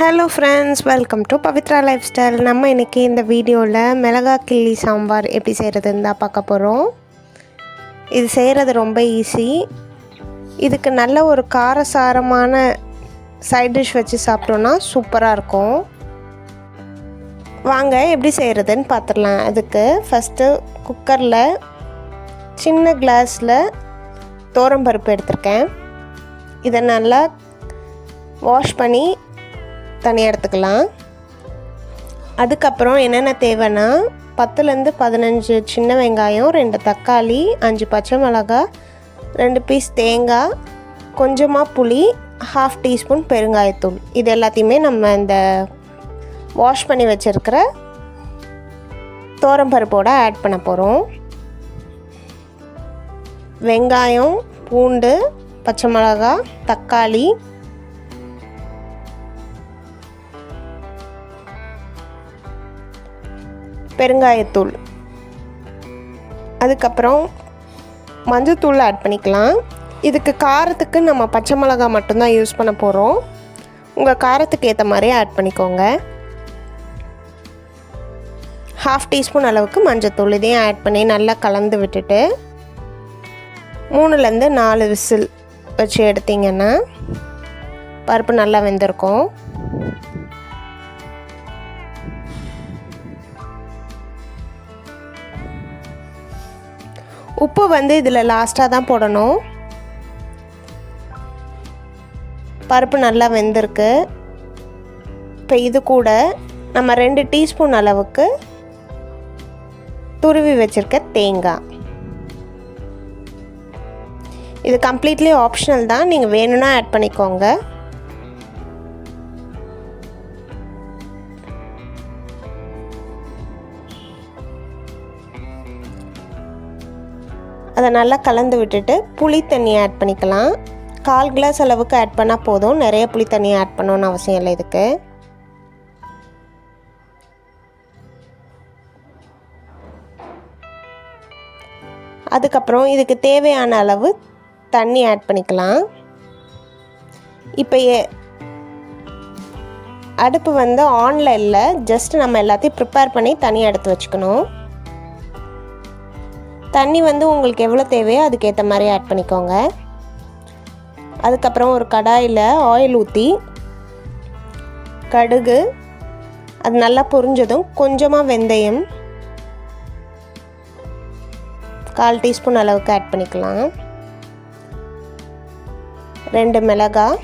Hello friends welcome to Pavithra lifestyle நம்ம இன்றைக்கி இந்த வீடியோவில் மிளகா கிள்ளி சாம்பார் எப்படி செய்கிறதுன்னு தான் பார்க்க போகிறோம் இது செய்கிறது ரொம்ப ஈஸி இதுக்கு நல்ல ஒரு காரசாரமான சைட் டிஷ் வச்சு சாப்பிட்டோன்னா சூப்பராக இருக்கும். வாங்க எப்படி செய்கிறதுன்னு பார்த்துடலாம். அதுக்கு ஃபஸ்ட்டு குக்கரில் சின்ன கிளாஸில் பருப்பு எடுத்திருக்கேன். இதை நல்லா வாஷ் பண்ணி தனியாக எடுத்துக்கலாம். அதுக்கப்புறம் என்னென்ன தேவைன்னா பத்துலேருந்து பதினஞ்சு சின்ன வெங்காயம் ரெண்டு தக்காளி அஞ்சு பச்சை மிளகாய் ரெண்டு பீஸ் தேங்காய் கொஞ்சமாக புளி ஹாஃப் டீஸ்பூன் பெருங்காயத்தூள். இது எல்லாத்தையுமே நம்ம இந்த வாஷ் பண்ணி வச்சுருக்கிற பருப்போடு ஆட் பண்ண போகிறோம் வெங்காயம் பூண்டு பச்சை மிளகாய் தக்காளி பெருங்காயத்தூள். அதுக்கப்புறம் மஞ்சத்தூள் ஆட் பண்ணிக்கலாம். இதுக்கு காரத்துக்கு நம்ம பச்சை மிளகா மட்டும்தான் யூஸ் பண்ண போகிறோம் உங்கள் காரத்துக்கு ஏற்ற மாதிரி ஆட் பண்ணிக்கோங்க. ஹாஃப் டீஸ்பூன் அளவுக்கு மஞ்சத்தூள் இதையும் ஆட் பண்ணி நல்லா கலந்து விட்டுட்டு மூணுலேருந்து நாலு விசில் வச்சு எடுத்திங்கன்னா பருப்பு நல்லா வெந்திருக்கும். உப்பு வந்து இதில் லாஸ்ட்டாக தான் போடணும். பருப்பு நல்லா வெந்திருக்கு. இப்போ இது கூட நம்ம ரெண்டு டீஸ்பூன் அளவுக்கு துருவி வச்சுருக்க தேங்காய். இது கம்ப்ளீட்லி ஆப்ஷனல் தான். நீங்கள் வேணும்னா ஆட் பண்ணிக்கோங்க. அதை நல்லா கலந்து விட்டுட்டு புளி தண்ணி ஆட் பண்ணிக்கலாம். கால் கிளாஸ் அளவுக்கு ஆட் பண்ணால் போதும். நிறைய புளி தண்ணி ஆட் பண்ணணும்னு அவசியம் இல்லை இதுக்கு. அதுக்கப்புறம் இதுக்கு தேவையான அளவு தண்ணி ஆட் பண்ணிக்கலாம். இப்போ அடுப்பு வந்து ஆனில் இல்லை. ஜஸ்ட் நம்ம எல்லாத்தையும் ப்ரிப்பேர் பண்ணி தனியாக எடுத்து வச்சுக்கணும். தண்ணி வந்து உங்களுக்கு எவ்வளோ தேவையோ அதுக்கேற்ற மாதிரி ஆட் பண்ணிக்கோங்க. அதுக்கப்புறம் ஒரு கடாயில் ஆயில் ஊற்றி கடுகு அது நல்லா பொரிஞ்சதும் கொஞ்சமாக வெந்தயம் கால் டீஸ்பூன் அளவுக்கு ஆட் பண்ணிக்கலாம். ரெண்டு மிளகாய்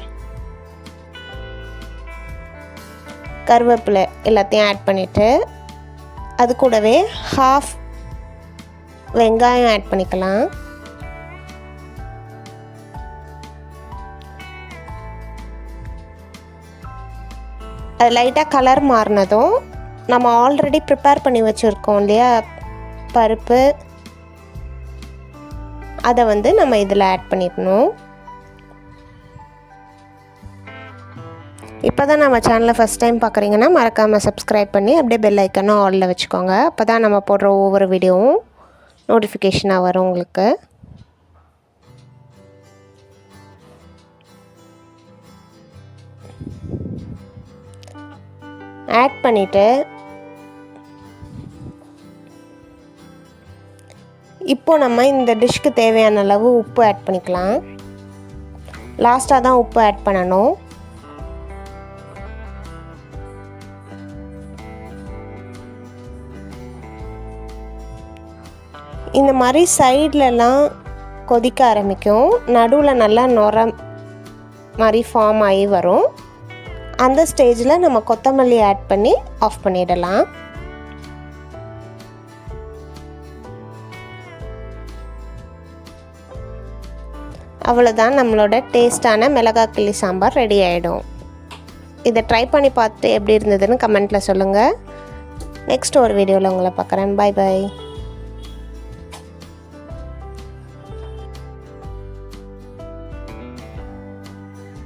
கருவேப்பிலை எல்லாத்தையும் ஆட் பண்ணிவிட்டு அது கூடவே ஹாஃப் வெங்காயம் ஆட் பண்ணிக்கலாம். அது லைட்டாக கலர் மாறினதும் நம்ம ஆல்ரெடி ப்ரிப்பேர் பண்ணி வச்சுருக்கோம் இல்லையா? பருப்பு. அதை வந்து நம்ம இதில் ஆட் பண்ணிடணும். இப்போ தான் நம்ம சேனலை ஃபஸ்ட் டைம் பார்க்குறீங்கன்னா மறக்காமல் சப்ஸ்கிரைப் பண்ணி அப்படியே பெல் ஐக்கனும் ஆலில் வச்சுக்கோங்க. அப்போ தான் நம்ம போடுற ஒவ்வொரு வீடியோவும் நோட்டிஃபிகேஷனாக வரும் உங்களுக்கு. ஆட் பண்ணிவிட்டு இப்போ நம்ம இந்த டிஷ்க்கு தேவையான அளவு உப்பு ஆட் பண்ணிக்கலாம். லாஸ்ட்டாக தான் உப்பு ஆட் பண்ணணும். இந்த மாதிரி சைட்லலாம் கொதிக்க ஆரம்பிக்கும். நடுவில் நல்லா நுர மாதிரி ஃபார்ம் ஆகி வரும். அந்த ஸ்டேஜில் நம்ம கொத்தமல்லி ஆட் பண்ணி ஆஃப் பண்ணிடலாம். அவ்வளோதான் நம்மளோட டேஸ்டான மிளகாய் கிள்ளி சாம்பார் ரெடி ஆகிடும் இதை ட்ரை பண்ணி பார்த்து எப்படி இருந்ததுன்னு கமெண்ட்டில் சொல்லுங்கள் நெக்ஸ்ட் ஒரு வீடியோவில் உங்களை பார்க்குறேன். பாய் பாய்